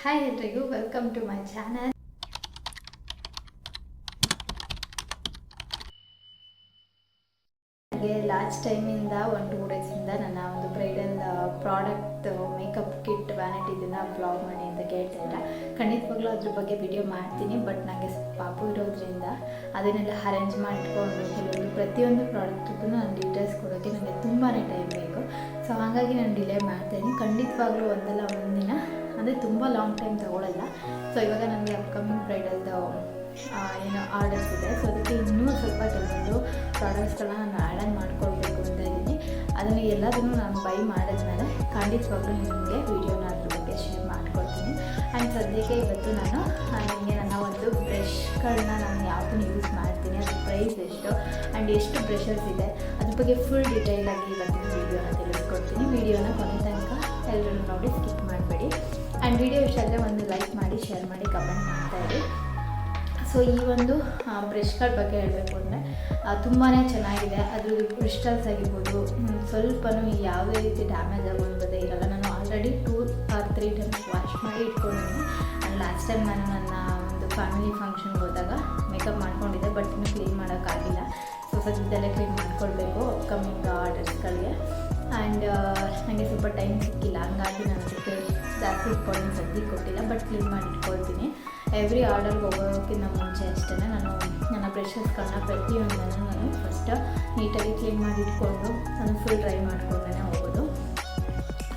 Hi ಎಲ್ರಿಗೂ welcome to my channel ಹಾಗೆ last ಟೈಮಿಂದ ಒಂದು ಟೂ ಡೇಸಿಂದ ನನ್ನ ಒಂದು ಬ್ರೈಡಲ್ ಪ್ರಾಡಕ್ಟ್ ಮೇಕಪ್ ಕಿಟ್ ವ್ಯಾನಿಟಿದನ್ನ ಬ್ಲಾಗ್ ಮಾಡಿ ಅಂತ ಕೇಳ್ತಾ ಇದ್ದ ಖಂಡಿತವಾಗ್ಲೂ ಅದ್ರ ಬಗ್ಗೆ ವಿಡಿಯೋ ಮಾಡ್ತೀನಿ ಬಟ್ ನನಗೆ ಪಾಪು ಇರೋದ್ರಿಂದ ಅದನ್ನೆಲ್ಲ ಅರೇಂಜ್ ಮಾಡಿಕೊಂಡು ಕೆಲವೊಂದು ಪ್ರತಿಯೊಂದು ಪ್ರಾಡಕ್ಟಿಗೂ ನಾನು ಡೀಟೇಲ್ಸ್ ಕೊಡೋಕ್ಕೆ ನನಗೆ ತುಂಬಾ ಟೈಮ್ ಬೇಕು. ಸೊ ಹಾಗಾಗಿ ನಾನು ಡಿಲೇ ಮಾಡ್ತೀನಿ ಖಂಡಿತವಾಗ್ಲೂ ಒಂದಲ್ಲ ಒಂದಿನ ಅಂದರೆ ತುಂಬ ಲಾಂಗ್ ಟೈಮ್ ತೊಗೊಳಲ್ಲ. ಸೊ ಇವಾಗ ನನಗೆ ಅಪ್ಕಮಿಂಗ್ ಬ್ರೈಡಲ್ದು ಏನೋ ಆರ್ಡರ್ಸ್ ಇದೆ. ಸೊ ಅದಕ್ಕೆ ಇನ್ನೂ ಸ್ವಲ್ಪ ಕೆಲವೊಂದು ಪ್ರಾಡಕ್ಟ್ಸ್ಗಳನ್ನ ನಾನು ಆ್ಯಡ್ ಆನ್ ಮಾಡ್ಕೊಳ್ಬೇಕು ಅಂತ ಇದ್ದೀನಿ. ಅದನ್ನು ಎಲ್ಲದನ್ನು ನಾನು ಬೈ ಮಾಡಿದ್ಮೇಲೆ ಖಂಡಿತವಾಗ್ಲೂ ನಿಮಗೆ ವೀಡಿಯೋನ ಅದ್ರ ಬಗ್ಗೆ ಶೇರ್ ಮಾಡ್ಕೊಡ್ತೀನಿ. ಆ್ಯಂಡ್ ಸದ್ಯಕ್ಕೆ ಇವತ್ತು ನಾನು ನನಗೆ ನನ್ನ ಒಂದು ಬ್ರಷ್ಗಳನ್ನ ನಾನು ಯಾವುದನ್ನು ಯೂಸ್ ಮಾಡ್ತೀನಿ, ಅದ್ರ ಪ್ರೈಸ್ ಎಷ್ಟು ಆ್ಯಂಡ್ ಎಷ್ಟು ಬ್ರಷಸ್ ಇದೆ, ಅದ್ರ ಬಗ್ಗೆ ಫುಲ್ ಡೀಟೇಲಾಗಿ ಇವತ್ತಿನ ವೀಡಿಯೋನ ತಿಳಿಸ್ಕೊಡ್ತೀನಿ. ವೀಡಿಯೋನ ಕೊನೆ ತನಕ ಎಲ್ಲರೂ ನೋಡಿ ಸ್ಕಿಪ್ ಮಾಡಬೇಡಿ. ಆ್ಯಂಡ್ ವಿಡಿಯೋ ಇಷ್ಟ ಆದರೆ ಒಂದು ಲೈಕ್ ಮಾಡಿ ಶೇರ್ ಮಾಡಿ ಕಮೆಂಟ್ ಮಾಡ್ತಾಯಿರಿ ಸೊ ಈ ಒಂದು ಬ್ರಷ್ಗಳ ಬಗ್ಗೆ ಹೇಳಬೇಕು ಅಂದರೆ ತುಂಬಾ ಚೆನ್ನಾಗಿದೆ. ಅದ್ರದ್ದು ಕ್ರಿಸ್ಟಲ್ಸ್ ಆಗಿರ್ಬೋದು ಸ್ವಲ್ಪನೂ ಯಾವುದೇ ರೀತಿ ಡ್ಯಾಮೇಜ್ ಆಗೋದೇ ಇರಲ್ಲ. ನಾನು already two or three times wash ಮಾಡಿ ಇಟ್ಕೊಂಡಿದ್ದೀನಿ. ಆ್ಯಂಡ್ ಲಾಸ್ಟ್ ಟೈಮ್ ನಾನು ನನ್ನ ಒಂದು ಫ್ಯಾಮಿಲಿ ಫಂಕ್ಷನ್ಗೆ ಹೋದಾಗ ಮೇಕಪ್ ಮಾಡ್ಕೊಂಡಿದ್ದೆ ಬಟ್ ಇನ್ನೂ ಕ್ಲೀನ್ ಮಾಡೋಕ್ಕಾಗಿಲ್ಲ. ಸೊ ಸದ್ಯದಲ್ಲೇ ಕ್ಲೀನ್ ಮಾಡ್ಕೊಳ್ಬೇಕು ಅಪ್ಕಮಿಂಗ್ ಆರ್ಡರ್ಸ್ಗಳಿಗೆ ಆ್ಯಂಡ್ ನನಗೆ ಸ್ವಲ್ಪ ಟೈಮ್ ಸಿಕ್ಕಿಲ್ಲ. ಹಂಗಾಗಿ ನಾನು ಅದಕ್ಕೆ ಜಾಸ್ತಿ ಇಂಪಾರ್ಟೆನ್ಸ್ ಸದ್ಯಕ್ಕೆ ಕೊಟ್ಟಿಲ್ಲ. ಬಟ್ ಕ್ಲೀನ್ ಮಾಡಿ ಇಟ್ಕೊಳ್ತೀನಿ. ಎವ್ರಿ ಆರ್ಡರ್ಗೆ ಹೋಗೋಕ್ಕಿಂತ ಮುಂಚೆ ಅಷ್ಟೇ ನಾನು ನನ್ನ ಬ್ರಷಸ್ಗಳನ್ನ ಪ್ರತಿಯೊಂದನ್ನು ನಾನು ಫಸ್ಟ್ ನೀಟಾಗಿ ಕ್ಲೀನ್ ಮಾಡಿ ಇಟ್ಕೊಂಡು ನಾನು ಫುಲ್ ಡ್ರೈ ಮಾಡ್ಕೊಂಡೇ ಹೋಗೋದು.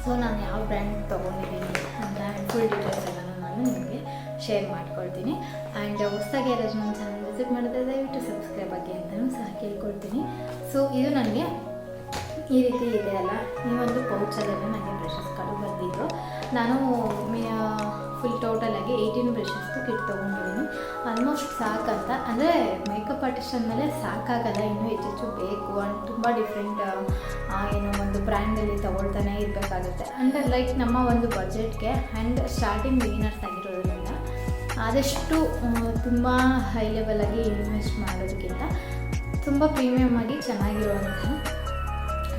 ಸೊ ನಾನು ಯಾವ ಬ್ರ್ಯಾಂಡ್ ತೊಗೊಂಡಿದ್ದೀನಿ ಅಂತ ಫುಲ್ ಡೀಟೇಲ್ಸ್ ಎಲ್ಲನೂ ನಾನು ನಿಮಗೆ ಶೇರ್ ಮಾಡ್ಕೊಳ್ತೀನಿ. ಆ್ಯಂಡ್ ಹೊಸದಾಗಿ ಯಾರಾದ್ರು ನನ್ನ ಚಾನಲ್ ವಿಸಿಟ್ ಮಾಡಿದ್ರೆ ದಯವಿಟ್ಟು ಸಬ್ಸ್ಕ್ರೈಬ್ ಆಗಿ ಅಂತಲೂ ಸಹ ಕೇಳ್ಕೊಳ್ತೀನಿ. ಸೊ ಇದು ನನಗೆ ಈ ರೀತಿ ಇದೆ ಅಲ್ಲ? ಈ ಒಂದು ಪೌಚಲ್ಲೇ ನನಗೆ ಬ್ರಷಸ್ಗಳು ಬಂದಿದ್ದು ನಾನು ಫುಲ್ ಟೋಟಲಾಗಿ ಏಯ್ಟೀನ್ ಬ್ರಷಸ್ದು ಕಿಟ್ ತೊಗೊಂಡಿದ್ದೀನಿ. ಆಲ್ಮೋಸ್ಟ್ ಸಾಕಂತ. ಅಂದರೆ ಮೇಕಪ್ ಆರ್ಟಿಸ್ಟ್ ಅಂದಮೇಲೆ ಸಾಕಾಗಲ್ಲ. ಇನ್ನೂ ಹೆಚ್ಚೆಚ್ಚು ಬೇಕು ಆ್ಯಂಡ್ ತುಂಬ ಡಿಫ್ರೆಂಟ್ ಏನು ಒಂದು ಬ್ರ್ಯಾಂಡಲ್ಲಿ ತೊಗೊಳ್ತಾನೆ ಇರಬೇಕಾಗುತ್ತೆ. ಅಂದರೆ ಲೈಕ್ ನಮ್ಮ ಒಂದು ಬಜೆಟ್ಗೆ ಆ್ಯಂಡ್ ಸ್ಟಾರ್ಟಿಂಗ್ ಬಿಗಿನರ್ಸ್ ಆಗಿರೋದ್ರಿಂದ ಆದಷ್ಟು ತುಂಬ ಹೈ ಲೆವೆಲಾಗಿ ಇನ್ವೆಸ್ಟ್ ಮಾಡೋದಕ್ಕಿಂತ ತುಂಬ ಪ್ರೀಮಿಯಮ್ ಆಗಿ ಚೆನ್ನಾಗಿರುವಂತಹ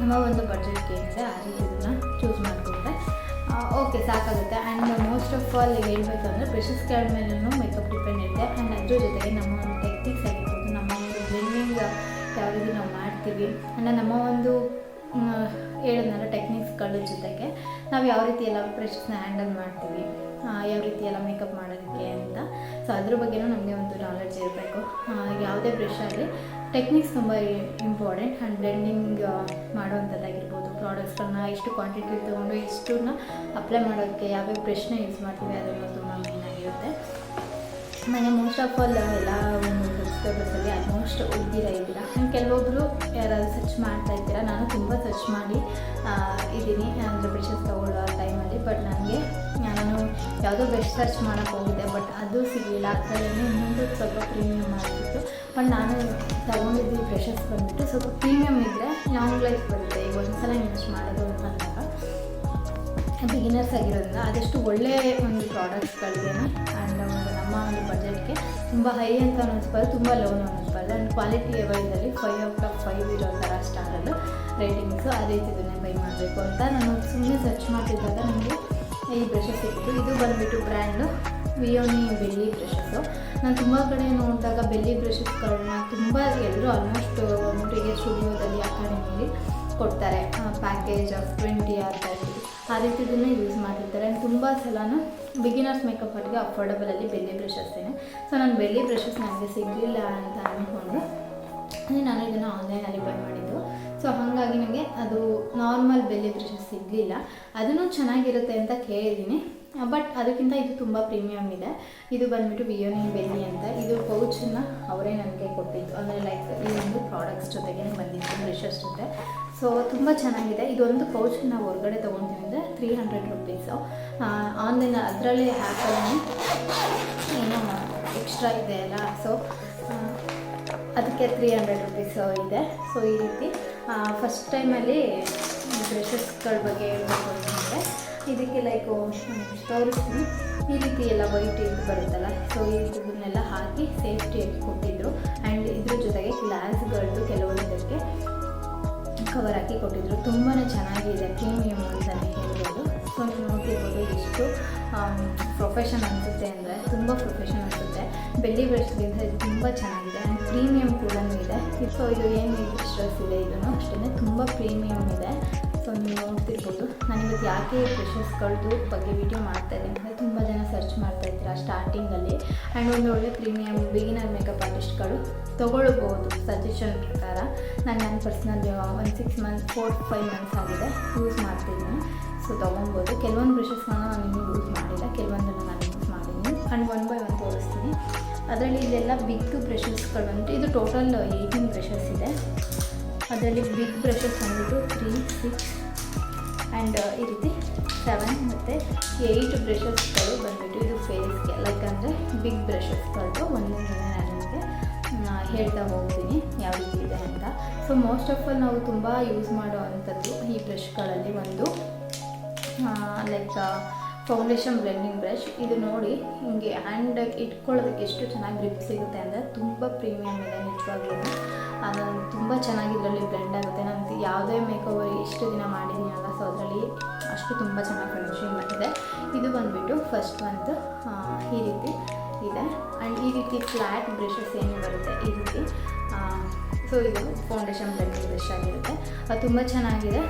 ನಮ್ಮ ಒಂದು ಬಡ್ಜೆಟ್ಗೆ ಏನಿದೆ ಆ ರೀತಿಯನ್ನು ಚೂಸ್ ಮಾಡಿಕೊಂಡ್ರೆ ಓಕೆ ಸಾಕಾಗುತ್ತೆ. ಆ್ಯಂಡ್ ಮೋಸ್ಟ್ ಆಫ್ ಆಲ್ ಹೇಳಬೇಕು ಅಂದರೆ ಬ್ರಷಸ್ಗಳ ಮೇಲೂ ಮೇಕಪ್ ಡಿಪೆಂಡ್ ಇರುತ್ತೆ. ಆ್ಯಂಡ್ ಅದ್ರ ಜೊತೆಗೆ ನಮ್ಮ ಒಂದು ಟೆಕ್ನಿಕ್ಸ್ ಆಗಿರ್ಬೋದು, ನಮ್ಮ ಒಂದು ಬ್ಲೆಂಡಿಂಗ್ ಯಾವ ರೀತಿ ನಾವು ಮಾಡ್ತೀವಿ. ಆ್ಯಂಡ್ ನಮ್ಮ ಒಂದು ಹೇಳಿದ್ನಲ್ಲ ಟೆಕ್ನಿಕ್ಸ್ಗಳ ಜೊತೆಗೆ, ನಾವು ಯಾವ ರೀತಿ ಎಲ್ಲ ಪ್ರೆಷರ್ಸ್ನ ಹ್ಯಾಂಡಲ್ ಮಾಡ್ತೀವಿ ಯಾವ ರೀತಿ ಎಲ್ಲ ಮೇಕಪ್ ಮಾಡೋದಕ್ಕೆ ಅಂತ. ಸೊ ಅದ್ರ ಬಗ್ಗೆನೂ ನಮಗೆ ಒಂದು ನಾಲೆಡ್ಜ್ ಇರಬೇಕು. ಯಾವುದೇ ಬ್ರಷ್ ಆಗಲಿ ಟೆಕ್ನಿಕ್ಸ್ ತುಂಬ ಇಂಪಾರ್ಟೆಂಟ್ ಆ್ಯಂಡ್ ಬ್ಲೆಂಡಿಂಗ್ ಮಾಡುವಂಥದ್ದಾಗಿರ್ಬೋದು. ಪ್ರಾಡಕ್ಟ್ಸ್ಗಳನ್ನ ಎಷ್ಟು ಕ್ವಾಂಟಿಟಿ ತೊಗೊಂಡು, ಎಷ್ಟನ್ನ ಅಪ್ಲೈ ಮಾಡೋಕ್ಕೆ ಯಾವ್ಯಾವ ಬ್ರಷ್ನ ಯೂಸ್ ಮಾಡ್ತೀವಿ ಅದನ್ನು ನನಗೆ ಮೋಸ್ಟ್ ಆಫ್ ಆಲ್ ಎಲ್ಲ ಒಂದು ಸಬ್ಸ್ಕ್ರೈಬರ್ಸಲ್ಲಿ ಆಲ್ಮೋಸ್ಟ್ ಇಲ್ಲ ಆ್ಯಂಡ್ ಕೆಲವೊಬ್ಬರು ಯಾರಾದ್ರು ಸರ್ಚ್ ಮಾಡ್ತಾ ಇದ್ದೀರಾ? ನಾನು ತುಂಬ ಸರ್ಚ್ ಮಾಡಿ ಇದ್ದೀನಿ, ಅಂದರೆ ಬ್ರಿಷಸ್ ತೊಗೊಳ್ಳೋ ಟೈಮಲ್ಲಿ ಬಟ್ ನನಗೆ, ನಾನು ಯಾವುದೋ ಬೆಸ್ಟ್ ಸರ್ಚ್ ಮಾಡೋಕ್ಕೆ ಹೋಗಿದ್ದೆ ಬಟ್ ಅದು ಸಿಗಲಿಲ್ಲ. ಅದರಲ್ಲಿ ಇನ್ನೊಂದು ಸ್ವಲ್ಪ ಪ್ರೀಮಿಯಮ್ ಆಗಿತ್ತು ಬಟ್ ನಾನು ತಗೊಂಡಿದ್ದು ಬ್ರಷಸ್ ಬಂದುಬಿಟ್ಟು ಸ್ವಲ್ಪ ಪ್ರೀಮಿಯಮ್ ಇದ್ದರೆ ಲಾಂಗ್ ಲೈಫ್ ಬರುತ್ತೆ. ಈಗ ಒಂದು ಸಲ ಯೂಸ್ ಮಾಡೋದು ಅಂತ ಅಂದಾಗ ಬಿಗಿನರ್ಸ್ ಆಗಿರೋದ್ರಿಂದ ಆದಷ್ಟು ಒಳ್ಳೆಯ ಒಂದು ಪ್ರಾಡಕ್ಟ್ಸ್ಗಳಿಗೆ ಆ್ಯಂಡ್ ಒಂದು ಬಜೆಟ್ಗೆ ತುಂಬ ಹೈ ಅಂತ ಅನ್ನಿಸ್ಬಾರ್ದು, ತುಂಬ ಲೋನ್ ಅನ್ನಿಸ್ಬಾರ್ದು. ಆ್ಯಂಡ್ ಕ್ವಾಲಿಟಿ ಲೆವೆಲ್ದಲ್ಲಿ ಫೈವ್ ಔಟ್ ಆಫ್ ಫೈವ್ ಇರೋ ಥರ ಸ್ಟಾರಲ್ಲು ರೇಟಿಂಗ್ಸು ಆ ರೀತಿದನ್ನೇ ಬೈ ಮಾಡಬೇಕು ಅಂತ ನಾನು ಸುಮ್ಮನೆ ಸರ್ಚ್ ಮಾಡ್ತಿದ್ದಾಗ ನನಗೆ ಈ ಬ್ರಷಸ್ ಸಿಕ್ಕಿತು. ಇದು ಬಂದುಬಿಟ್ಟು ಬ್ರ್ಯಾಂಡು ವಿಯೋನಿ ಬೆಳ್ಳಿ ಬ್ರಷಸ್ಸು ನಾನು ತುಂಬ ಕಡೆ ನೋಡಿದಾಗ ಬೆಳ್ಳಿ ಬ್ರಷಸ್ಗಳನ್ನ ತುಂಬ ಎಲ್ಲರೂ ಆಲ್ಮೋಸ್ಟ್ ಒಟ್ಟಿಗೆ ಸ್ಟುಡಿಯೋದಲ್ಲಿ ಅಕಾಡೆಮಿಲಿ ಕೊಡ್ತಾರೆ. Package of twenty or thirty ಆ ರೀತಿದನ್ನೇ ಯೂಸ್ ಮಾಡಿರ್ತಾರೆ ಆ್ಯಂಡ್ ತುಂಬ ಸಲನೂ ಬಿಗಿನರ್ಸ್ ಮೇಕಪ್ ಅಟ್ಗೆ ಅಫೋರ್ಡಬಲಲ್ಲಿ ಬೆಳ್ಳಿ ಬ್ರಷಸ್ಸೇನೆ ಸೊ ನಾನು ಬೆಳ್ಳಿ ಬ್ರಷಸ್ ನನಗೆ ಸಿಗಲಿಲ್ಲ ಅಂತ ಅಂದ್ಕೊಂಡು ನಾನು ಇದನ್ನು ಆನ್ಲೈನಲ್ಲಿ ಬೈ ಮಾಡಿದ್ದು. ಸೊ ಹಾಗಾಗಿ ನನಗೆ ಅದು ನಾರ್ಮಲ್ ಬೆಲೆ ಬ್ರಷಸ್ ಸಿಗಲಿಲ್ಲ. ಅದನ್ನು ಚೆನ್ನಾಗಿರುತ್ತೆ ಅಂತ ಕೇಳಿದ್ದೀನಿ. ಬಟ್ ಅದಕ್ಕಿಂತ ಇದು ತುಂಬ ಪ್ರೀಮಿಯಮ್ ಇದೆ. ಇದು ಬಂದುಬಿಟ್ಟು ವಿಯೋನಿ ಬೆಲ್ಲಿ ಅಂತ. ಇದು ಪೌಚನ್ನು ಅವರೇ ನನಗೆ ಕೊಟ್ಟಿದ್ದು. ಅಂದರೆ ಲೈಕ್ ಈ ಒಂದು ಪ್ರಾಡಕ್ಟ್ಸ್ ಜೊತೆಗೆ ಬಂದಿತ್ತು ಬ್ರಷಸ್ ಜೊತೆ. ಸೊ ತುಂಬ ಚೆನ್ನಾಗಿದೆ. ಇದೊಂದು ಪೌಚ್ ನಾವು ಹೊರಗಡೆ ತೊಗೊಳ್ತೀವಿ ಅಂದರೆ ತ್ರೀ ಹಂಡ್ರೆಡ್ ರುಪೀಸು ಆನ್ಲೈನ್ ಅದರಲ್ಲಿ ಆ್ಯಪಲ್ಲಿ ಏನೋ ಎಕ್ಸ್ಟ್ರಾ ಇದೆ ಅಲ್ಲ. ಸೊ ಅದಕ್ಕೆ ತ್ರೀ ಹಂಡ್ರೆಡ್ ರುಪೀಸು ಇದೆ. ಸೊ ಈ ರೀತಿ ಫಸ್ಟ್ ಟೈಮಲ್ಲಿ ಬ್ರಷಸ್ಗಳ ಬಗ್ಗೆ ಹೇಳ್ಬೇಕು ಅಂತಂದರೆ ಇದಕ್ಕೆ ಲೈಕ್ ತೋರಿಸ್ತೀನಿ. ಈ ರೀತಿ ಎಲ್ಲ ವೈಟ್ ಇದು ಬರುತ್ತಲ್ಲ ಸೊ ಇದನ್ನೆಲ್ಲ ಹಾಕಿ ಸೇಫ್ಟಿಯಾಗಿ ಕೊಟ್ಟಿದ್ರು. ಆ್ಯಂಡ್ ಇದ್ರ ಜೊತೆಗೆ ಗ್ಲಾಸ್ಗಳದ್ದು ಕೆಲವೊಂದಕ್ಕೆ ಕವರ್ ಹಾಕಿ ಕೊಟ್ಟಿದ್ರು. ತುಂಬಾ ಚೆನ್ನಾಗಿದೆ ಪ್ರೀಮಿಯಂ ಅಂತಲೇ ಹೇಳ್ಬೋದು. ಸೊ ನೀವು ನೋಡ್ತಿರ್ಬೋದು ಎಷ್ಟು ಪ್ರೊಫೆಷನ್ ಅನಿಸುತ್ತೆ ಅಂದರೆ, ತುಂಬ ಪ್ರೊಫೆಷನ್ ಅನಿಸುತ್ತೆ. ಬೆಳ್ಳಿ ಬೆಳೆಸಿದ್ರೆ ತುಂಬ ಚೆನ್ನಾಗಿದೆ. ಆ್ಯಂಡ್ ಪ್ರೀಮಿಯಮ್ ಕೂಡ ಇದೆ. ಸೊ ಇದು ಏನು ಸ್ಟ್ರೆಸ್ ಇದೆ ಇದನ್ನು ಅಷ್ಟೇ ತುಂಬ ಪ್ರೀಮಿಯಮ್ ಇದೆ. ನೀವು ನೋಡ್ತಿರ್ಬೋದು. ನಾನಿವತ್ತು ಯಾಕೆ ಬ್ರಷಸ್ಗಳದ್ದು ಬಗ್ಗೆ ವಿಡಿಯೋ ಮಾಡ್ತಾ ಇದ್ದೀನಿ ಅಂದರೆ ತುಂಬ ಜನ ಸರ್ಚ್ ಮಾಡ್ತಾ ಇದ್ದೀರ ಸ್ಟಾರ್ಟಿಂಗಲ್ಲಿ ಆ್ಯಂಡ್ ಒಂದು ಒಳ್ಳೆ ಪ್ರೀಮಿಯಮ್ ಬಿಗಿನರ್ ಮೇಕಪ್ ಆರ್ಟಿಸ್ಟ್ಗಳು ತೊಗೊಳ್ಬೋದು ಸಜೆಷನ್ ಪ್ರಕಾರ. ನಾನು ನನ್ನ ಪರ್ಸ್ನಲ್ ಒಂದು six months four five months ಆಗಿದೆ. ಯೂಸ್ ಮಾಡ್ತಿದ್ದೀನಿ ಸೊ ತೊಗೊಬೋದು ಕೆಲವೊಂದು ಬ್ರಷಸ್ಗಳನ್ನ ನಾನು ಇನ್ನೂ ಯೂಸ್ ಮಾಡಿಲ್ಲ. ಕೆಲವೊಂದನ್ನು ನಾನು ಯೂಸ್ ಮಾಡಿದ್ದೀನಿ. ಆ್ಯಂಡ್ ಒನ್ ಬೈ ಒನ್ ತೋರಿಸ್ತೀನಿ. ಅದರಲ್ಲಿ ಇದೆಲ್ಲ ಬಿಗ್ ಬ್ರಷಸ್ಗಳು ಬಂದ್ಬಿಟ್ಟು, ಇದು ಟೋಟಲ್ ಏಯ್ಟೀನ್ ಬ್ರಷಸ್ ಇದೆ. ಅದರಲ್ಲಿ ಬಿಗ್ ಬ್ರಷಸ್ ಬಂದ್ಬಿಟ್ಟು ತ್ರೀ ಸಿಕ್ಸ್ ಆ್ಯಂಡ್ ಈ ರೀತಿ ಸೆವೆನ್ ಮತ್ತು ಏಯ್ಟ್ ಬ್ರಷಸ್ಗಳು ಬಂದ್ಬಿಟ್ಟು ಇದು ಫೇಸ್ಗೆ ಲೈಕ್ ಅಂದರೆ ಬಿಗ್ ಬ್ರಷಸ್ಗಳದ್ದು ಒಂದೊಂದು ನಾನು ನಿಮಗೆ ಹೇಳ್ತಾ ಹೋಗ್ತೀನಿ ಯಾವ ರೀತಿ ಇದೆ ಅಂತ. ಸೊ ಮೋಸ್ಟ್ ಆಫ್ ಆಲ್ ನಾವು ತುಂಬ ಯೂಸ್ ಮಾಡೋ ಅಂಥದ್ದು ಈ ಬ್ರಷ್ಗಳಲ್ಲಿ ಒಂದು ಲೈಕ್ ಫೌಂಡೇಶನ್ ಬ್ಲೆಂಡಿಂಗ್ ಬ್ರಷ್ ಇದು ನೋಡಿ ಹಿಂಗೆ ಹ್ಯಾಂಡ್ ಇಟ್ಕೊಳ್ಳೋದಕ್ಕೆ ಎಷ್ಟು ಚೆನ್ನಾಗಿ ಗ್ರಿಪ್ ಸಿಗುತ್ತೆ ಅಂದರೆ ತುಂಬ ಪ್ರೀಮಿಯಮ್ ಇದೆ ನಿಜವಾಗ್ಲೂ ಅದು ತುಂಬ ಚೆನ್ನಾಗಿ ಇದರಲ್ಲಿ ಬ್ಲೆಂಡ್ ಆಗುತ್ತೆ. ಯಾವುದೇ ಮೇಕೋವರ್ ಇಷ್ಟು ದಿನ ಮಾಡಿದ್ದೀನಿ ಅಲ್ಲ ಸೊ ಅದರಲ್ಲಿ ಅಷ್ಟು ತುಂಬ ಚೆನ್ನಾಗಿ ಫಿನಿಶಿಂಗ್ ಬಂದಿದೆ ಇದು ಬಂದುಬಿಟ್ಟು ಫಸ್ಟ್ ಮಂತ್ ಈ ರೀತಿ ಇದೆ. ಆ್ಯಂಡ್ ಈ ರೀತಿ ಫ್ಲ್ಯಾಟ್ ಬ್ರಷಸ್ ಏನು ಬರುತ್ತೆ, ಈ ರೀತಿ ಸೊ ಇದು ಫೌಂಡೇಶನ್ ಬ್ಲೆಂಡಿಂಗ್ ಬ್ರಷ್ ಆಗಿರುತ್ತೆ. ಅದು ತುಂಬ ಚೆನ್ನಾಗಿದೆ.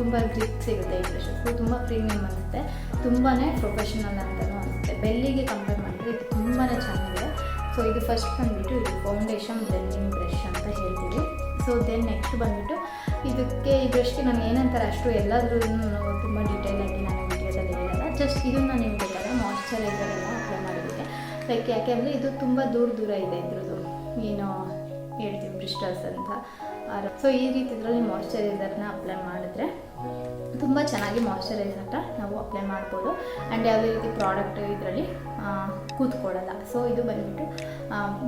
ತುಂಬ ಗ್ರಿಪ್ ಸಿಗುತ್ತೆ ಈ ಬ್ರಷಸ್ ತುಂಬ ಪ್ರೀಮಿಯಮ್ ಅನಿಸುತ್ತೆ ತುಂಬಾ ಪ್ರೊಫೆಷನಲ್ ಅಂತಲೂ ಅನಿಸುತ್ತೆ ಬೆಲ್ಲಿಗೆ ಕಂಪೇರ್ ಮಾಡಿದ್ರೆ ಇದು ತುಂಬಾ ಚೆನ್ನಾಗಿದೆ. ಸೊ ಇದು ಫಸ್ಟ್ ಬಂದುಬಿಟ್ಟು ಇದು ಫೌಂಡೇಶನ್ ಬ್ಲೆಂಡಿಂಗ್ ಬ್ರಷ್ ಅಂತ ಹೇಳ್ತೀವಿ. ಸೊ ದೆನ್ ನೆಕ್ಸ್ಟ್ ಬಂದುಬಿಟ್ಟು ಇದಕ್ಕೆ ಈ ಬ್ರಷ್ಗೆ ನಾನು ಏನಂತಾರೆ ಅಷ್ಟು ಎಲ್ಲಾದರೂ ತುಂಬ ಡೀಟೇಲಾಗಿ ನಾನು ವಿಡಿಯೋದಲ್ಲಿ ಹೇಳಲ್ಲ. ಜಸ್ಟ್ ಇದನ್ನು ನೀವು ಬೇಕಾದ್ರೆ ಮಾಯ್ಶ್ಚರೈಸರ್ ಎಲ್ಲ ಅಪ್ಲೈ ಮಾಡೋದಕ್ಕೆ ಲೈಕ್ ಯಾಕೆ ಅಂದರೆ ಇದು ತುಂಬ ದೂರ ದೂರ ಇದೆ ಇದ್ರದ್ದು. ಏನು ಹೇಳ್ತೀವಿ ಬ್ರಿಸ್ಟಲ್ಸ್ ಅಂತ. ಸೊ ಈ ರೀತಿ ಇದರಲ್ಲಿ ಮಾಯಿಶ್ಚರೈಸರ್ನ ಅಪ್ಲೈ ಮಾಡಿದ್ರೆ ತುಂಬ ಚೆನ್ನಾಗಿ ಮಾಯಶ್ಚರೈಸರ್ನ ನಾವು ಅಪ್ಲೈ ಮಾಡ್ಬೋದು. ಆ್ಯಂಡ್ ಯಾವುದೇ ರೀತಿ ಪ್ರಾಡಕ್ಟ್ ಇದರಲ್ಲಿ ಕೂತ್ಕೊಳ್ಳಲ್ಲ. ಸೊ ಇದು ಬಂದುಬಿಟ್ಟು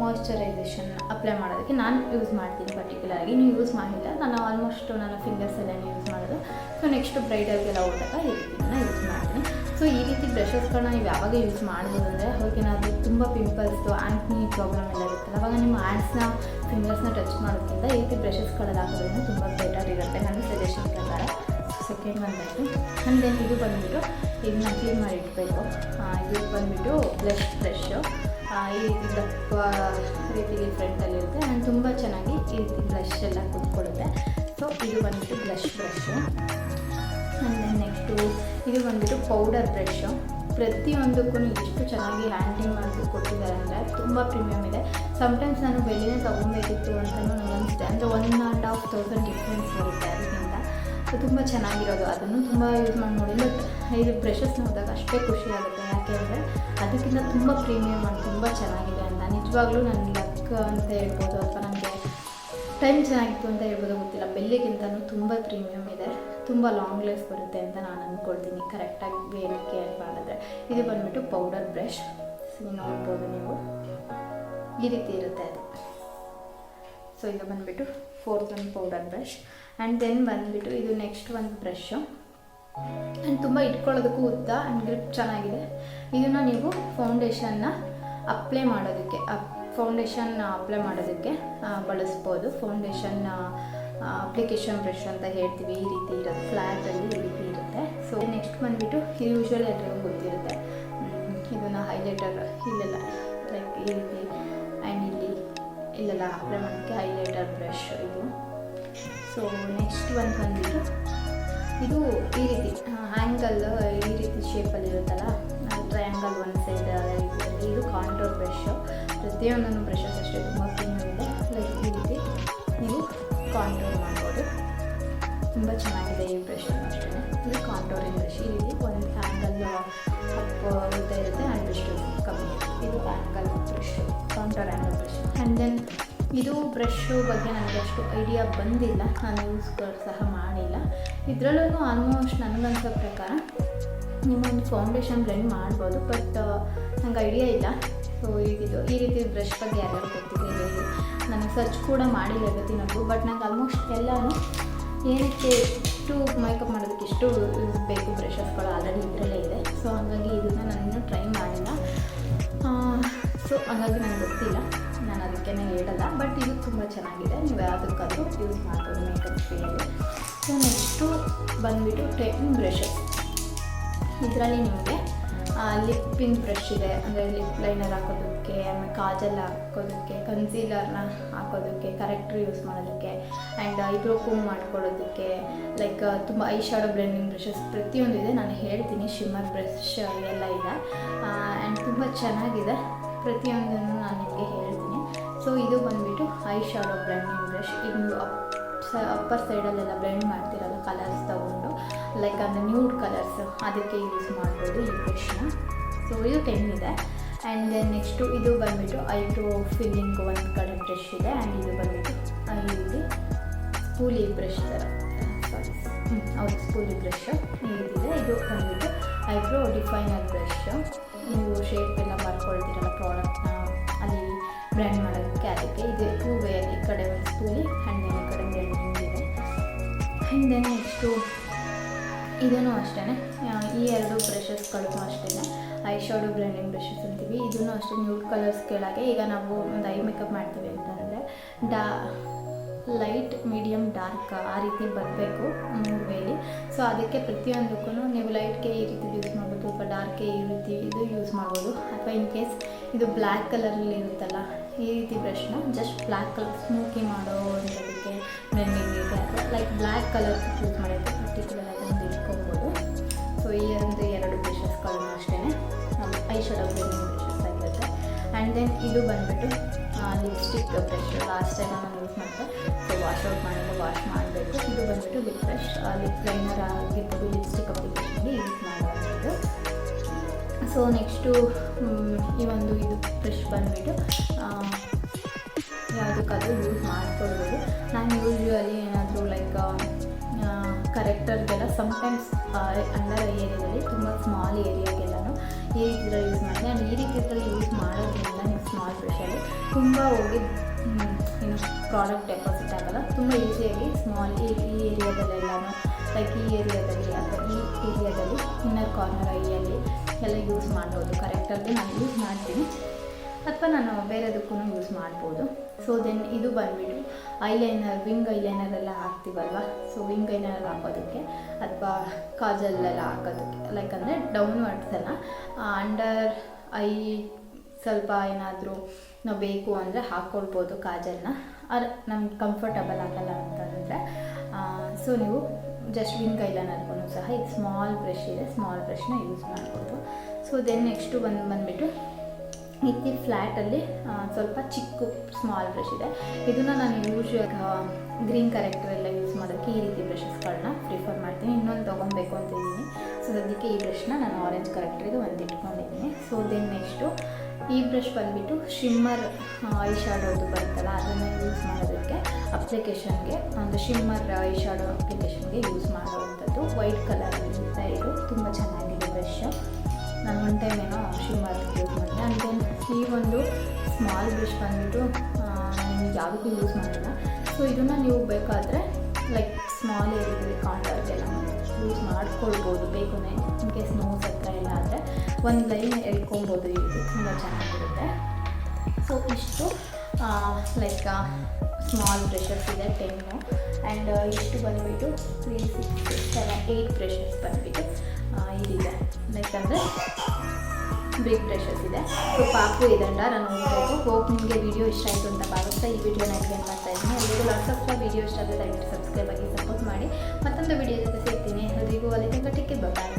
ಮಾಯಿಶ್ಚರೈಸೇಷನ್ ಅಪ್ಲೈ ಮಾಡೋದಕ್ಕೆ ನಾನು ಯೂಸ್ ಮಾಡ್ತೀನಿ ಪರ್ಟಿಕ್ಯುಲರ್ ಆಗಿ. ನೀವು ಯೂಸ್ ಮಾಡಿಲ್ಲ, ನಾನು ಆಲ್ಮೋಸ್ಟ್ ನನ್ನ ಫಿಂಗರ್ಸ್ ಎಲ್ಲ ಯೂಸ್ ಮಾಡೋದು. ಸೊ ನೆಕ್ಸ್ಟ್ ಬ್ರೈಡಲ್ಗೆಲ್ಲ ಹೋದಾಗ ಈ ರೀತಿನ ಯೂಸ್ ಮಾಡ್ತೀನಿ. ಸೊ ಈ ರೀತಿ ಬ್ರಷಸ್ಗಳನ್ನ ನೀವು ಯಾವಾಗ ಯೂಸ್ ಮಾಡ್ಬೋದು ಅಂದರೆ ಅವಾಗೇನಾದರೂ ತುಂಬ ಪಿಂಪಲ್ಸ್ದು ಆ್ಯಂಟ್ನಿ ಪ್ರಾಬ್ಲಮ್ ಎಲ್ಲ ಇರುತ್ತಲ್ಲ ಅವಾಗ ನಿಮ್ಮ ಆ್ಯಂಡ್ಸ್ನ ಫಿಂಗರ್ಸ್ನ ಟಚ್ ಮಾಡೋದ್ರಿಂದ ಈ ರೀತಿ ಬ್ರಷಸ್ಗಳಲ್ಲಿ ಹಾಕೋದ್ರಿಂದ ತುಂಬ ಬೆಟರ್ ಇರುತ್ತೆ ನನ್ನ ಸಜೆಷನ್ ಪ್ರಕಾರ. ಸೆಕೆಂಡ್ ಒನ್ ಬಂದು ಆ್ಯಂಡ್ ಇದು ಬಂದುಬಿಟ್ಟು ಇದನ್ನ ಕ್ಲೀನ್ ಮಾಡಿ ಇಡಬೇಕು. ಇದು ಬಂದುಬಿಟ್ಟು ಬ್ಲಷ್ ಬ್ರಷ್ಷು ಈ ರೀತಿ ದಪ್ಪ ರೀತಿಗೆ ಫ್ರಂಟಲ್ಲಿರುತ್ತೆ ಆ್ಯಂಡ್ ತುಂಬ ಚೆನ್ನಾಗಿ ಈ ರೀತಿ ಬ್ಲಷ್ ಎಲ್ಲ ಕುತ್ಕೊಳ್ಳುತ್ತೆ. ಸೊ ಇದು ಬಂದುಬಿಟ್ಟು ಬ್ಲಷ್ ಬ್ರಷ್ಷು ಆ್ಯಂಡ್ ನೆಕ್ಸ್ಟು ಇದು ಬಂದುಬಿಟ್ಟು ಪೌಡರ್ ಬ್ರಷು ಪ್ರತಿಯೊಂದಕ್ಕೂ ಎಷ್ಟು ಚೆನ್ನಾಗಿ ಹ್ಯಾಂಡ್ಲಿಂಗ್ ಮಾಡಿ ಕೊಟ್ಟಿದ್ದಾರೆ ಅಂದರೆ ತುಂಬ ಪ್ರೀಮಿಯಮ್ ಇದೆ. ಸಮ್ಟೈಮ್ಸ್ ನಾನು ಬೆಳ್ಳಿನೇ ತೊಗೊಬೇಕಿತ್ತು ಅಂತಲೂ ನನಗೆ ಅನಿಸುತ್ತೆ. ಅಂದರೆ one and half thousand difference ಬರುತ್ತೆ ಅದರಿಂದ. ತುಂಬ ಚೆನ್ನಾಗಿರೋದು. ಅದನ್ನು ತುಂಬ ಯೂಸ್ ಮಾಡಿ ನೋಡಿ. ಇದು ಬ್ರಷಸ್ ನೋಡಿದಾಗ ಅಷ್ಟೇ ಖುಷಿ ಆಗುತ್ತೆ. ಯಾಕೆ ಅಂದರೆ ಅದಕ್ಕಿಂತ ತುಂಬ ಪ್ರೀಮಿಯಮ್ ಅಂತ ತುಂಬ ಚೆನ್ನಾಗಿದೆ ಅಂತ. ನಿಜವಾಗ್ಲೂ ನನ್ನ ಲಕ್ ಅಂತ ಹೇಳ್ಬೋದು ಅಥವಾ ನನಗೆ ಟೈಮ್ ಚೆನ್ನಾಗಿತ್ತು ಅಂತ ಹೇಳ್ಬೋದು ಗೊತ್ತಿಲ್ಲ. ಬೆಲ್ಲಿಗಿಂತಲೂ ತುಂಬ ಪ್ರೀಮಿಯಮ್ ಇದೆ. ತುಂಬ ಲಾಂಗ್ ಲೈಫ್ ಬರುತ್ತೆ ಅಂತ ನಾನು ಅಂದ್ಕೊಳ್ತೀನಿ ಕರೆಕ್ಟಾಗಿ ಬೇರೆ ಕೇರ್ ಇದು ಬಂದುಬಿಟ್ಟು ಪೌಡರ್ ಬ್ರಷ್ ನೋಡ್ಬೋದು ನೀವು. ಈ ರೀತಿ ಇರುತ್ತೆ ಅದು. ಸೊ ಇದು ಬಂದುಬಿಟ್ಟು ಫೋರ್ತ್ ಒಂದು ಪೌಡರ್ ಬ್ರಷ್ ಆ್ಯಂಡ್ ದೆನ್ ಬಂದುಬಿಟ್ಟು ಇದು ನೆಕ್ಸ್ಟ್ ಒಂದು ಬ್ರಷ್ಷು ಆ್ಯಂಡ್ ತುಂಬ ಇಟ್ಕೊಳ್ಳೋದಕ್ಕೂ ಉದ್ದ ಆ್ಯಂಡ್ ಗ್ರಿಪ್ ಚೆನ್ನಾಗಿದೆ. ಇದನ್ನು ನೀವು ಫೌಂಡೇಶನ್ನ ಅಪ್ಲೈ ಮಾಡೋದಕ್ಕೆ, ಅಪ್ ಫೌಂಡೇಶನ್ ಅಪ್ಲೈ ಮಾಡೋದಕ್ಕೆ ಬಳಸ್ಬೋದು. ಫೌಂಡೇಶನ್ ಅಪ್ಲಿಕೇಶನ್ ಬ್ರಷ್ ಅಂತ ಹೇಳ್ತೀವಿ. ಈ ರೀತಿ ಇರೋದು ಫ್ಲ್ಯಾಟಲ್ಲಿ ಈ ರೀತಿ ಇರುತ್ತೆ. ಸೊ ನೆಕ್ಸ್ಟ್ ಬಂದುಬಿಟ್ಟು ಯೂಶ್ವಲಿ ಎಲ್ಲರಿಗೂ ಗೊತ್ತಿರುತ್ತೆ. ಇದನ್ನು ಹೈಲೈಟರ್ ಇಲ್ಲೆಲ್ಲ ಲೈಕ್ ಈ ರೀತಿ ಆ್ಯಂಡ್ ಇಲ್ಲಿ, ಇಲ್ಲೆಲ್ಲ ಅಪ್ಲೈ ಮಾಡೋಕ್ಕೆ ಹೈಲೈಟರ್ ಬ್ರಷ್ ಇದು. ಸೊ ನೆಕ್ಸ್ಟ್ ಒಂದು ಬಂದುಬಿಟ್ಟು ಇದು ಈ ರೀತಿ ಹ್ಯಾಂಗಲ್ ಈ ರೀತಿ ಶೇಪಲ್ಲಿ ಇರುತ್ತಲ್ಲ ಟ್ರಯಾಂಗಲ್ ಒನ್ ಸೈಡ್ ಇದು ಕಾಂಟೋರ್ ಬ್ರಷ್ ಪ್ರತಿಯೊಂದನ್ನು ಬ್ರಷಸ್ ಅಷ್ಟೇ, ತುಂಬ ಕ್ಲೀನ್ ಇದೆ. ಲೈಕ್ ಈ ರೀತಿ. ಕಾಂಟೋರ್ ಮಾಡ್ಬೋದು. ತುಂಬ ಚೆನ್ನಾಗಿದೆ ಈ ಬ್ರಷ್ ಅಷ್ಟೇ. ಇದು ಕಾಂಟೋರಿಂಗ್ ಬ್ರಷ್ ಇಲ್ಲಿ ಒಂದು ಆ್ಯಂಗಲ್ ಅಂತ ಇರುತ್ತೆ ಆ್ಯಂಡ್ ಬ್ರಷ್ ಕಮ್ಮಿ. ಇದು angle brush contour angle brush and then ಇದು ಬ್ರಷ್ಷು ಬಗ್ಗೆ ನನಗೆ ಅಷ್ಟು ಐಡಿಯಾ ಬಂದಿಲ್ಲ. ನಾನು ಯೂಸ್ಗಳು ಸಹ ಮಾಡಿಲ್ಲ. ಇದರಲ್ಲೂ ಆಲ್ಮೋಸ್ಟ್ ನನಗನ್ಸೋ ಪ್ರಕಾರ ನಿಮ್ಮೊಂದು ಫೌಂಡೇಶನ್ ಬ್ಲೆಂಡ್ ಮಾಡ್ಬೋದು ಬಟ್ ನಂಗೆ ಐಡಿಯಾ ಇಲ್ಲ. ಸೊ ಈಗಿದು ಈ ರೀತಿ ಬ್ರಷ್ ಬಗ್ಗೆ ಯಾರ್ಯಾರು ಗೊತ್ತಿದೆ ನನಗೆ ಸರ್ಚ್ ಕೂಡ ಮಾಡಿಲ್ಲ ಇವತ್ತಿನವರೆಗೂ ಬಟ್ ನಂಗೆ ಆಲ್ಮೋಸ್ಟ್ ಎಲ್ಲಾನು ಏನಕ್ಕೆ ಎಷ್ಟು ಮೇಕಪ್ ಮಾಡೋದಕ್ಕೆ ಎಷ್ಟು ಬೇಕು ಬ್ರಷಸ್ಗಳು ಆಲ್ರೆಡಿ ಇದರಲ್ಲೇ ಇದೆ. ಸೊ ಹಾಗಾಗಿ ಇದನ್ನು ನಾನು ಟ್ರೈ ಮಾಡಿಲ್ಲ. ಸೊ ಹಾಗಾಗಿ ನನಗೆ ಗೊತ್ತಿಲ್ಲ. ನಾನು ಅದಕ್ಕೆ ಹೇಳಲ್ಲ. ಬಟ್ ಇದು ತುಂಬ ಚೆನ್ನಾಗಿದೆ. ನೀವು ಯಾವುದಕ್ಕಾದರೂ ಯೂಸ್ ಮಾಡ್ಬೋದು ಮೇಕಪ್ ಸ್ಕಿನ್ನಲ್ಲಿ ಸೊ ನೆಕ್ಸ್ಟು ಬಂದುಬಿಟ್ಟು ಟೆನ್ ಬ್ರಷಸ್ ಇದರಲ್ಲಿ ನಿಮಗೆ ಲಿಪ್ಪಿನ ಬ್ರಷ್ ಇದೆ. ಅಂದರೆ ಲಿಪ್ ಲೈನರ್ ಹಾಕೋದಕ್ಕೆ, ಆಮೇಲೆ ಕಾಜಲ್ ಹಾಕೋದಕ್ಕೆ ಕನ್ಸೀಲರ್ನ ಹಾಕೋದಕ್ಕೆ ಕರೆಕ್ಟ್ರ್ ಯೂಸ್ ಮಾಡೋದಕ್ಕೆ ಆ್ಯಂಡ್ ಐಬ್ರೋ ಕೂಮ್ ಮಾಡ್ಕೊಳ್ಳೋದಕ್ಕೆ ಲೈಕ್ ತುಂಬ ಐ ಶಾಡೋ ಬ್ಲೆಂಡಿಂಗ್ ಬ್ರಷಸ್ ಪ್ರತಿಯೊಂದು ಇದೆ. ನಾನು ಹೇಳ್ತೀನಿ ಶಿಮ್ಮರ್ ಬ್ರಷ್ ಎಲ್ಲ ಇದೆ. ಆ್ಯಂಡ್ ತುಂಬ ಚೆನ್ನಾಗಿದೆ. ಪ್ರತಿಯೊಂದನ್ನು ನಾನು ನಿಮಗೆ ಹೇಳ್ತೀನಿ. ಸೊ ಇದು ಬಂದುಬಿಟ್ಟು ಐ ಶಾಡೋ ಬ್ಲೆಂಡಿಂಗ್ ಬ್ರಷ್ ಇದು ಅಪ್ ಅಪ್ಪರ್ ಸೈಡಲ್ಲೆಲ್ಲ ಬ್ಲೆಂಡ್ ಮಾಡ್ತಿರಲ್ಲ ಕಲರ್ಸ್ ತಗೊಂಡು. ಲೈಕ್ ಅಂದರೆ ನ್ಯೂಡ್ ಕಲರ್ಸ್ ಅದಕ್ಕೆ ಯೂಸ್ ಮಾಡ್ಬೋದು ಈ ಬ್ರಷ್ನ ಸೊ ಇದು ಟೆನ್ ಇದೆ. ಆ್ಯಂಡ್ ದೆನ್ ನೆಕ್ಸ್ಟು ಇದು ಬಂದುಬಿಟ್ಟು ಐಬ್ರೋ ಫಿಲ್ಲಿಂಗ್ ಒಂದು ಕಡೆ ಬ್ರಷ್ ಇದೆ. ಆ್ಯಂಡ್ ಇದು ಬಂದುಬಿಟ್ಟು ಇಲ್ಲಿ ಸ್ಪೂಲಿ ಬ್ರಷ್ ಥರ ಸಾರಿ ಹೌದು ಸ್ಪೂಲಿ ಬ್ರಷ್ ಇದೆ. ಇದು ಬಂದುಬಿಟ್ಟು ಐಬ್ರೋ ಡಿಫೈನರ್ ಬ್ರಷ್ ನೀವು ಶೇಪ್ ಎಲ್ಲ ಮಾಡ್ಕೊಳ್ತೀರಲ್ಲ ಪ್ರಾಡಕ್ಟ್ನ ಅಲ್ಲಿ ಬ್ರ್ಯಾಂಡ್ ಮಾಡೋದಕ್ಕೆ ಅದಕ್ಕೆ ಇದು ವೇಯಲ್ಲಿ ಈ ಕಡೆ ಒಂದು ಸ್ಪೂಲಿ ಆ್ಯಂಡ್ ಈ ಕಡೆ ಬ್ಲೆಂಡಿಂಗ್ ಇದೆ ಆ್ಯಂಡ್ ದೆನ್ ನೆಕ್ಸ್ಟು ಇದೂ ಅಷ್ಟೇ ಈ ಎರಡು ಬ್ರಷಸ್ಗಳು ಅಷ್ಟೇ ಐ ಶಾಡೋ ಬ್ಲೆಂಡಿಂಗ್ ಬ್ರಷಸ್ ಅಂತೀವಿ. ಇದೂ ಅಷ್ಟೇ ನ್ಯೂಡ್ ಕಲರ್ಸ್ ಕೆಳಗೆ. ಈಗ ನಾವು ಒಂದು ಐ ಮೇಕಪ್ ಮಾಡ್ತೀವಿ ಅಂತಂದರೆ ಡಾ ಲೈಟ್ ಮೀಡಿಯಮ್ ಡಾರ್ಕ್ ಆ ರೀತಿ ಬರಬೇಕು ಮೂರು ವೇಲಿ ಸೊ ಅದಕ್ಕೆ ಪ್ರತಿಯೊಂದಕ್ಕೂ ನೀವು ಲೈಟ್ಗೆ ಈ ರೀತಿ ಯೂಸ್ ಮಾಡ್ಬೋದು, ಅಥವಾ ಡಾರ್ಕ್ಗೆ ಈ ರೀತಿ ಇದು ಯೂಸ್ ಮಾಡ್ಬೋದು. ಅಥವಾ ಇನ್ ಕೇಸ್ ಇದು ಬ್ಲ್ಯಾಕ್ ಕಲರಲ್ಲಿ ಇರುತ್ತಲ್ಲ, ಈ ರೀತಿ ಬ್ರಷ್ನ ಜಸ್ಟ್ ಬ್ಲ್ಯಾಕ್ ಕಲರ್ ಸ್ಮೂಕಿ ಮಾಡೋ ಅಂತದಕ್ಕೆ ಲೈಕ್ ಬ್ಲ್ಯಾಕ್ ಕಲರ್ ಯೂಸ್ ಮಾಡೋದು ಪರ್ಟಿಕ್ಯುಲರ್ ಆಗಿ ಈ ಒಂದು ಎರಡು ಬ್ರಷಸ್ಗಳನ್ನು ಅಷ್ಟೇ. ಐ ಶಾಡೋ ಬ್ರಷಸ್ ಆಗಿರುತ್ತೆ. ಆ್ಯಂಡ್ ದೆನ್ ಇದು ಬಂದುಬಿಟ್ಟು ಲಿಪ್ಸ್ಟಿಕ್ ಬ್ರಷ್ ಲಾಸ್ಟ್ ಟೈಮ್ ನಾನು ಯೂಸ್ ಮಾಡಿದೆ ವಾಶ್ ಔಟ್ ಮಾಡಿದ್ರೆ ವಾಶ್ ಮಾಡಬೇಕು. ಇದು ಬಂದುಬಿಟ್ಟು ಲಿಪ್ ಬ್ರಷ್ ಲಿಪ್ ಲೈನರ್ ಆಗಿರ್ಬೋದು ಲಿಪ್ಸ್ಟಿಕ್ ಅಪ್ಲಿಕೇಶನ್ಗೆ ಯೂಸ್ ಮಾಡುವಂಥದ್ದು. ಸೊ ನೆಕ್ಸ್ಟು ಈ ಒಂದು ಇದು ಬ್ರಷ್ ಬಂದುಬಿಟ್ಟು ಯಾವುದಕ್ಕಾದ್ರೂ ಯೂಸ್ ಮಾಡ್ಕೊಳ್ಬೋದು. ನಾನು ಯೂಶ್ವಲಿ ಏನಾದರೂ ಕರೆಕ್ಟರ್ಗೆಲ್ಲ ಸಮ್ಟೈಮ್ಸ್ ಅಂಡರ್ ಏರಿಯಾದಲ್ಲಿ ತುಂಬ ಸ್ಮಾಲ್ ಏರಿಯಾಗೆಲ್ಲನೂ ಈ ರೀತಿ ಯೂಸ್ ಮಾಡಿದೆ ಆ್ಯಂಡ್ ಈ ರೀತಿ ಯೂಸ್ ಮಾಡೋದ್ರಿಂದ ನೀವು ಸ್ಮಾಲ್ ಬ್ರಷಲ್ಲಿ ತುಂಬ ಹೋಗಿ ಏನು ಪ್ರಾಡಕ್ಟ್ ಡೆಪಾಸಿಟ್ ಆಗಲ್ಲ. ತುಂಬ ಈಸಿಯಾಗಿ ಸ್ಮಾಲ್ ಈ ಈ ಲೈಕ್ ಈ ಏರಿಯಾದಲ್ಲಿ ಅಥವಾ ಈ ಏರಿಯಾದಲ್ಲಿ ಇನ್ನರ್ ಕಾರ್ನರ್ ಐಯಲ್ಲಿ ಎಲ್ಲ ಯೂಸ್ ಮಾಡ್ಬೋದು. ಕರೆಕ್ಟಾಗಿ ನಾನು ಯೂಸ್ ಮಾಡ್ತೀನಿ. ಅಥವಾ ನಾನು ಬೇರೆದಕ್ಕೂ ಯೂಸ್ ಮಾಡ್ಬೋದು. ಸೊ ದೆನ್ ಇದು ಬಂದುಬಿಟ್ಟು ಐಲೈನರ್ ವಿಂಗ್ ಐಲೈನರ್ ಎಲ್ಲ ಹಾಕ್ತೀವಲ್ವ? ಸೊ ವಿಂಗ್ ಐಲೈನರ್ ಹಾಕೋದಕ್ಕೆ ಅಥವಾ ಕಾಜಲ್ಲೆಲ್ಲ ಹಾಕೋದಕ್ಕೆ ಲೈಕ್ ಅಂದರೆ ಡೌನ್ ವರ್ಡ್ಸೆಲ್ಲ ಅಂಡರ್ ಐ ಸ್ವಲ್ಪ ಏನಾದರೂ ನಾವು ಬೇಕು ಅಂದರೆ ಹಾಕ್ಕೊಳ್ಬೋದು ಕಾಜಲ್ನ. ಆರ್ ನಮ್ಗೆ ಕಂಫರ್ಟಬಲ್ ಆಗಲ್ಲ ಅಂತಂದರೆ ಸೊ ನೀವು ಜಸ್ಟ್ ವಿಂಗ್ ಐಲೈನರ್ಗೂ ಸಹ, ಇದು ಸ್ಮಾಲ್ ಬ್ರಷ್ ಇದೆ ಸ್ಮಾಲ್ ಬ್ರಷ್ನ ಯೂಸ್ ಮಾಡ್ಬೋದು. ಸೊ ದೆನ್ ನೆಕ್ಸ್ಟು ಬಂದು ಬಂದುಬಿಟ್ಟು ಇತ್ತಿ ಫ್ಲ್ಯಾಟಲ್ಲಿ ಸ್ವಲ್ಪ ಚಿಕ್ಕ ಸ್ಮಾಲ್ ಬ್ರಷ್ ಇದೆ. ಇದನ್ನು ನಾನು ಯೂಶ್ವಲ್ ಗ್ರೀನ್ ಕರೆಕ್ಟರ್ ಎಲ್ಲ ಯೂಸ್ ಮಾಡೋಕ್ಕೆ ಈ ರೀತಿ ಬ್ರಷಸ್ಗಳನ್ನ ಪ್ರಿಫರ್ ಮಾಡ್ತೀನಿ. ಇನ್ನೊಂದು ತೊಗೊಬೇಕು ಅಂತ ಇದ್ದೀನಿ. ಸೊ ಅದಕ್ಕೆ ಈ ಬ್ರಷ್ನ ನಾನು ಆರೆಂಜ್ ಕರೆಕ್ಟ್ರಿಗೆ ಒಂದು ಇಟ್ಕೊಂಡಿದ್ದೀನಿ. ಸೊ ದೆನ್ ನೆಕ್ಸ್ಟು ಈ ಬ್ರಷ್ ಬಂದುಬಿಟ್ಟು ಶಿಮ್ಮರ್ ಐ ಶಾಡೋದು ಬರುತ್ತಲ್ಲ, ಅದನ್ನು ಯೂಸ್ ಮಾಡೋದಕ್ಕೆ ಅಪ್ಲಿಕೇಶನ್ಗೆ ಒಂದು ಶಿಮ್ಮರ್ ಐ ಶಾಡೋ ಅಪ್ಲಿಕೇಶನ್ಗೆ ಯೂಸ್ ಮಾಡೋವಂಥದ್ದು ವೈಟ್ ಕಲರ್ ಇದು ತುಂಬ ಚೆನ್ನಾಗಿದೆ ಬ್ರಷ್ ನಾನು ಒನ್ ಟೈಮ್ ಏನೋ ಶಿಮ್ಮರ್ ಯೂಸ್ ಮಾಡಿದೆ. ಆ್ಯಂಡ್ ದೆನ್ ಈ ಒಂದು ಸ್ಮಾಲ್ ಬ್ರಷ್ ಬಂದುಬಿಟ್ಟು ನಿಮಗೆ ಯಾವುದಕ್ಕೂ ಯೂಸ್ ಮಾಡಿಲ್ಲ. ಸೊ ಇದನ್ನು ನೀವು ಬೇಕಾದರೆ ಲೈಕ್ ಸ್ಮಾಲ್ ಏರಿಯಾದಲ್ಲಿ ಕಾಂಟ್ಯಾಕ್ಟೆಲ್ಲ ಯೂಸ್ ಮಾಡ್ಕೊಳ್ಬೋದು. ಬೇಕು ಇನ್ ಕೇಸ್ ನೋಸ್ ಹತ್ರ ಇಲ್ಲ ಆದರೆ ಒಂದು ಲೈನ್ ಎಳ್ಕೊಬೋದು ಇದು ತುಂಬ ಚೆನ್ನಾಗಿರುತ್ತೆ. ಸೊ ಇಷ್ಟು ಲೈಕ್ ಸ್ಮಾಲ್ ಬ್ರಷಸ್ ಇದೆ ಟೆನ್ನು ಆ್ಯಂಡ್ ಇಷ್ಟು ಬಂದುಬಿಟ್ಟು three six seven eight brushes ಬಂದುಬಿಟ್ಟು ಇದಿದೆ. ಲೈಕ್ ಅಂದರೆ ಬಿಗ್ ಬ್ರಷಸ್ ಇದೆ. ಸೊ ಪಾಪು ಇದಂಡ ನಾನು ಹೋಗ್ಬೇಕು ಹೋಗಿ ನಿಮಗೆ ವಿಡಿಯೋ ಇಷ್ಟ ಆಯಿತು ಅಂತ ಭಾವಿಸ್ತಾ ಈ ವಿಡಿಯೋನ ಎಕ್ಸ್ಪ್ಲೇನ್ ಮಾಡ್ತಾ ಇದ್ದೀನಿ. ಎಲ್ಲರಿಗೂ ಲಾಟ್ಸ್ ಆಫ್ ವಿಡಿಯೋ ಇಷ್ಟ ಆದರೆ ದಯವಿಟ್ಟು ಸಬ್ಸ್ಕ್ರೈಬ್ ಆಗಿ ಸಪೋರ್ಟ್ ಮಾಡಿ. ಮತ್ತೊಂದು ವಿಡಿಯೋ ಜೊತೆ ಸಿಗ್ತೀನಿ ಎಲ್ರಿಗೂ ಅಲ್ಲಿ ಟಿಕ್ಕೆ ಬಾಯ್